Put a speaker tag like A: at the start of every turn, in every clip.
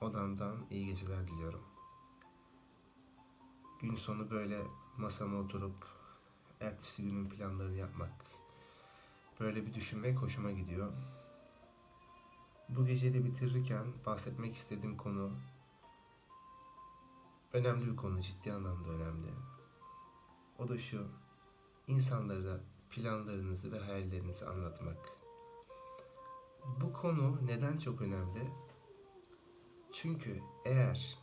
A: odamdan iyi geceler diliyorum. Gün sonu böyle masama oturup ertesi günün planlarını yapmak, böyle bir düşünmek hoşuma gidiyor. Bu geceyi de bitirirken bahsetmek istediğim konu önemli bir konu, ciddi anlamda önemli. O da şu, insanlara planlarınızı ve hayallerinizi anlatmak. Bu konu neden çok önemli? Çünkü eğer,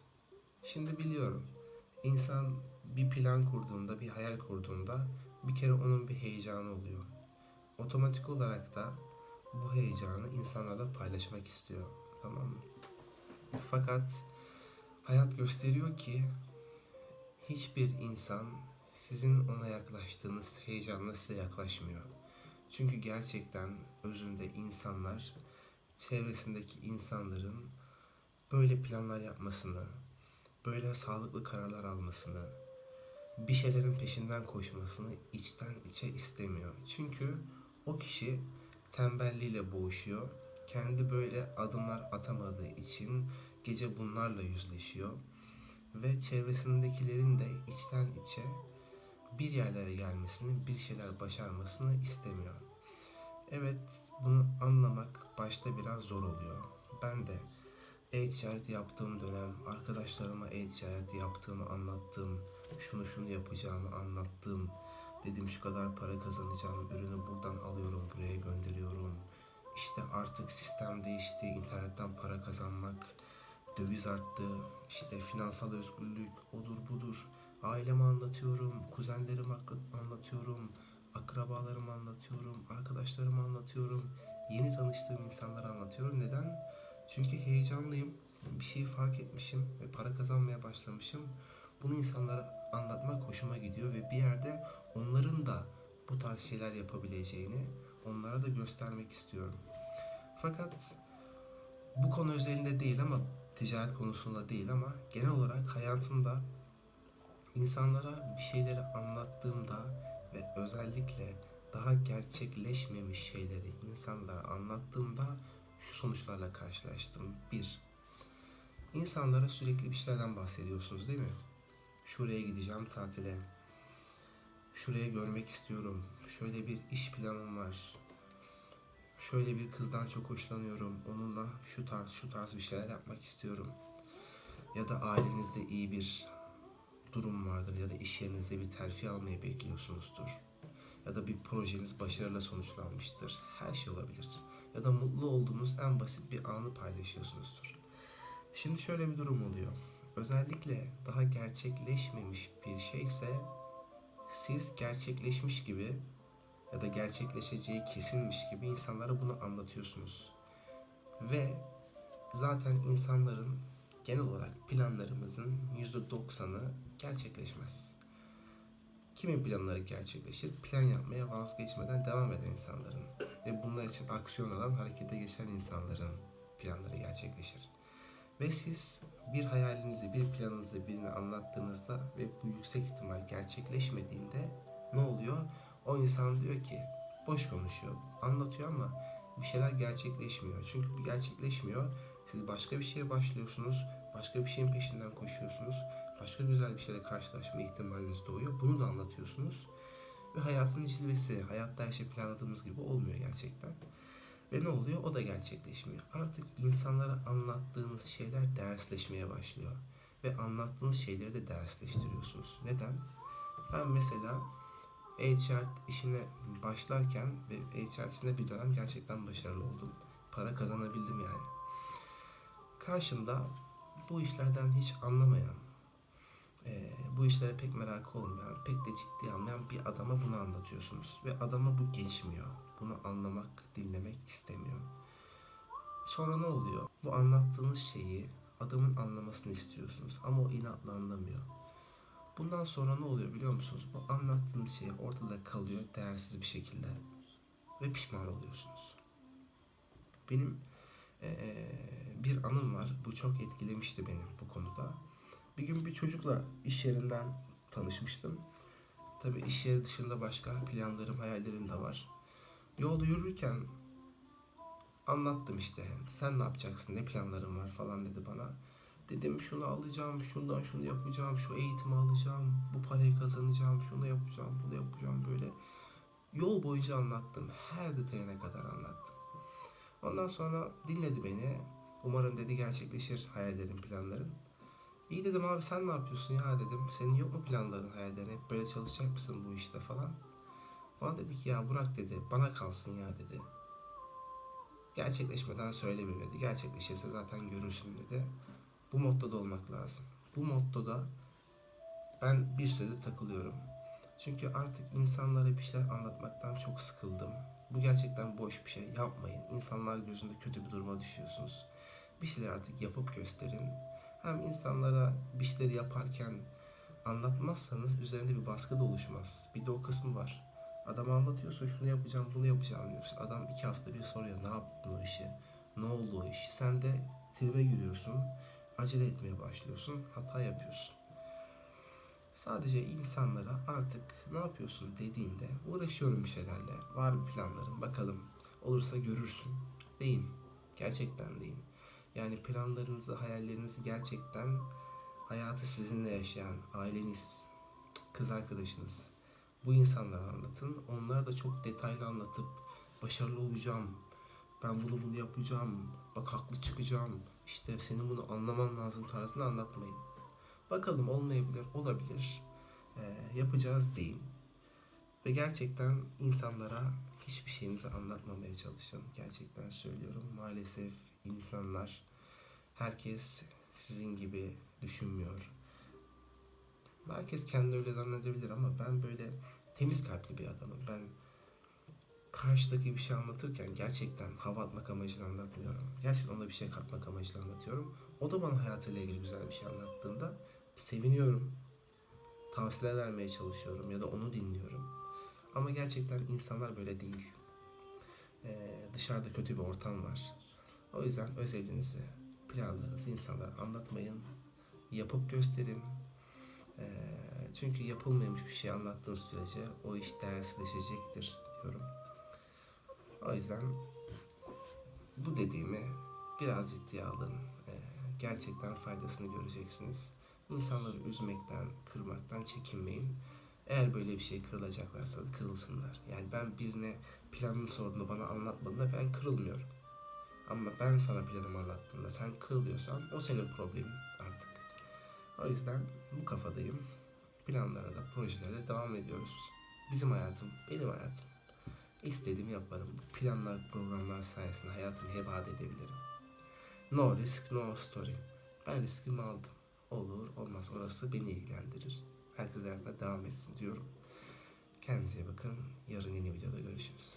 A: şimdi biliyorum, insan bir plan kurduğunda, bir hayal kurduğunda bir kere onun bir heyecanı oluyor. Otomatik olarak da bu heyecanı insanlarla paylaşmak istiyor. Tamam mı? Fakat hayat gösteriyor ki hiçbir insan sizin ona yaklaştığınız heyecanla size yaklaşmıyor. Çünkü gerçekten özünde insanlar çevresindeki insanların böyle planlar yapmasını, böyle sağlıklı kararlar almasını, bir şeylerin peşinden koşmasını içten içe istemiyor. Çünkü o kişi tembelliğiyle boğuşuyor. Kendi böyle adımlar atamadığı için gece bunlarla yüzleşiyor ve çevresindekilerin de içten içe bir yerlere gelmesini, bir şeyler başarmasını istemiyor. Evet, bunu anlamak başta biraz zor oluyor. Ben de e-ticaret yaptığım dönem, arkadaşlarıma e-ticaret yaptığımı anlattım, şunu şunu yapacağımı anlattım. Dedim şu kadar para kazanacağım, ürünü buradan alıyorum, buraya gönderiyorum. İşte artık sistem değişti, internetten para kazanmak, döviz arttı, işte finansal özgürlük, odur budur. Aileme anlatıyorum, kuzenlerime anlatıyorum, akrabalarıma anlatıyorum, arkadaşlarıma anlatıyorum, yeni tanıştığım insanlara anlatıyorum. Neden? Çünkü heyecanlıyım, bir şeyi fark etmişim ve para kazanmaya başlamışım. Bunu insanlara anlatmak hoşuma gidiyor ve bir yerde onların da bu tarz şeyler yapabileceğini onlara da göstermek istiyorum. Fakat bu konu özelinde değil ama ticaret konusunda değil ama genel olarak hayatımda insanlara bir şeyleri anlattığımda ve özellikle daha gerçekleşmemiş şeyleri insanlara anlattığımda şu sonuçlarla karşılaştım. Bir, insanlara sürekli bir şeylerden bahsediyorsunuz değil mi? Şuraya gideceğim tatile. Şuraya görmek istiyorum. Şöyle bir iş planım var. Şöyle bir kızdan çok hoşlanıyorum. Onunla şu tarz şu tarz bir şeyler yapmak istiyorum. Ya da ailenizde iyi bir durum vardır ya da iş yerinizde bir terfi almayı bekliyorsunuzdur. Ya da bir projeniz başarıyla sonuçlanmıştır. Her şey olabilir. Ya da mutlu olduğunuz en basit bir anı paylaşıyorsunuzdur. Şimdi şöyle bir durum oluyor. Özellikle daha gerçekleşmemiş bir şeyse siz gerçekleşmiş gibi ya da gerçekleşeceği kesinmiş gibi insanlara bunu anlatıyorsunuz. Ve zaten insanların genel olarak planlarımızın %90'ı gerçekleşmez. Kimin planları gerçekleşir? Plan yapmaya vazgeçmeden devam eden insanların ve bunlar için aksiyon alan, harekete geçen insanların planları gerçekleşir. Ve siz bir hayalinizi, bir planınızı birine anlattığınızda ve bu yüksek ihtimal gerçekleşmediğinde ne oluyor? O insan diyor ki boş konuşuyor, anlatıyor ama bir şeyler gerçekleşmiyor. Çünkü gerçekleşmiyor. Siz başka bir şeye başlıyorsunuz, başka bir şeyin peşinden koşuyorsunuz. Başka güzel bir şeyle karşılaşma ihtimaliniz doğuyor. Bunu da anlatıyorsunuz. Ve hayatın cilvesi, hayatta her şey planladığımız gibi olmuyor gerçekten. Ve ne oluyor? O da gerçekleşmiyor. Artık insanlara anlattığınız şeyler dersleşmeye başlıyor. Ve anlattığınız şeyleri de dersleştiriyorsunuz. Neden? Ben mesela e-ticaret işine başlarken ve e-ticaret işinde bir dönem gerçekten başarılı oldum. Para kazanabildim yani. Karşımda bu işlerden hiç anlamayan, e, bu işlere pek merakı olmayan, pek de ciddi almayan bir adama bunu anlatıyorsunuz. Ve adama bu geçmiyor. Bunu anlamak, dinlemek istemiyor. Sonra ne oluyor? Bu anlattığınız şeyi adamın anlamasını istiyorsunuz ama o inatla anlamıyor. Bundan sonra ne oluyor biliyor musunuz? Bu anlattığınız şey ortada kalıyor değersiz bir şekilde ve pişman oluyorsunuz. Benim bir anım var. Bu çok etkilemişti beni bu konuda. Bir gün bir çocukla iş yerinden tanışmıştım. Tabii iş yeri dışında başka planlarım, hayallerim de var. Yolda yürürken Anlattım işte. Sen ne yapacaksın, ne planların var falan dedi bana. Dedim şunu alacağım, şundan şunu yapacağım, şu eğitimi alacağım, bu parayı kazanacağım, şunu yapacağım, bunu yapacağım böyle. Yol boyunca anlattım. Her detayına kadar anlattım. Ondan sonra dinledi beni. Umarım dedi gerçekleşir hayallerin, planların. İyi dedim abi sen ne yapıyorsun ya dedim. Senin yok mu planların, hayallerin? Hep böyle çalışacak mısın bu işte falan. Bana dedi ki ya Burak dedi bana kalsın ya dedi. Gerçekleşmeden söylemeyeyim dedi. Gerçekleşirse zaten görürsün dedi. Bu mottoda olmak lazım. Bu mottoda ben bir sürede takılıyorum. Çünkü artık insanlara bir şeyler anlatmaktan çok sıkıldım. Bu gerçekten boş bir şey. Yapmayın. İnsanlar gözünde kötü bir duruma düşüyorsunuz. Bir şeyler artık yapıp gösterin. Hem insanlara bir şeyleri yaparken anlatmazsanız üzerinde bir baskı da oluşmaz. Bir de o kısmı var. Adam anlatıyorsun şunu yapacağım bunu yapacağım diyorsun. Adam iki hafta bir soruyor ne yaptın o işi? Ne oldu o iş? Sen de tribe giriyorsun. Acele etmeye başlıyorsun. Hata yapıyorsun. Sadece insanlara artık ne yapıyorsun dediğinde uğraşıyorum bir şeylerle. Var bir planlarım bakalım olursa görürsün. Deyin. Gerçekten deyin. Yani planlarınızı, hayallerinizi gerçekten hayatı sizinle yaşayan aileniz, kız arkadaşınız, bu insanlara anlatın. Onlar da çok detaylı anlatıp başarılı olacağım. Ben bunu bunu yapacağım. Bak haklı çıkacağım. İşte senin bunu anlaman lazım tarzını anlatmayın. Bakalım olmayabilir, olabilir. Ee, yapacağız deyin. Ve gerçekten insanlara hiçbir şeyinizi anlatmamaya çalışın. Gerçekten söylüyorum. Maalesef insanlar, herkes sizin gibi düşünmüyor. Herkes kendi öyle zannedebilir ama ben böyle temiz kalpli bir adamım. Ben karşıdaki bir şey anlatırken gerçekten hava atmak amacıyla anlatmıyorum. Gerçekten ona bir şey katmak amacıyla anlatıyorum. O da bana hayatıyla ilgili güzel bir şey anlattığında seviniyorum. Tavsiyeler vermeye çalışıyorum ya da onu dinliyorum. Ama gerçekten insanlar böyle değil. Ee, dışarıda kötü bir ortam var. O yüzden özelinizi, planlarınızı insanlara anlatmayın. Yapıp gösterin. Ee, çünkü yapılmamış bir şey anlattığın sürece o iş değersizleşecektir diyorum. O yüzden bu dediğimi biraz ciddiye alın. Ee, gerçekten faydasını göreceksiniz. İnsanları üzmekten, kırmaktan çekinmeyin. Eğer böyle bir şey kırılacaklarsa kırılsınlar. Yani ben birine planını sorduğunda bana anlatmadığında ben kırılmıyorum. Ama ben sana planımı anlattığımda sen kırılıyorsan o senin problemin artık. O yüzden bu kafadayım. Planlara da projelere devam ediyoruz. Bizim hayatım, benim hayatım. İstediğimi yaparım. Planlar, programlar sayesinde hayatımı heba edebilirim. No risk, no story. Ben riskimi aldım. Olur, olmaz. Orası beni ilgilendirir. Herkes hayatına devam etsin diyorum. Kendinize bakın. Yarın yeni videoda görüşürüz.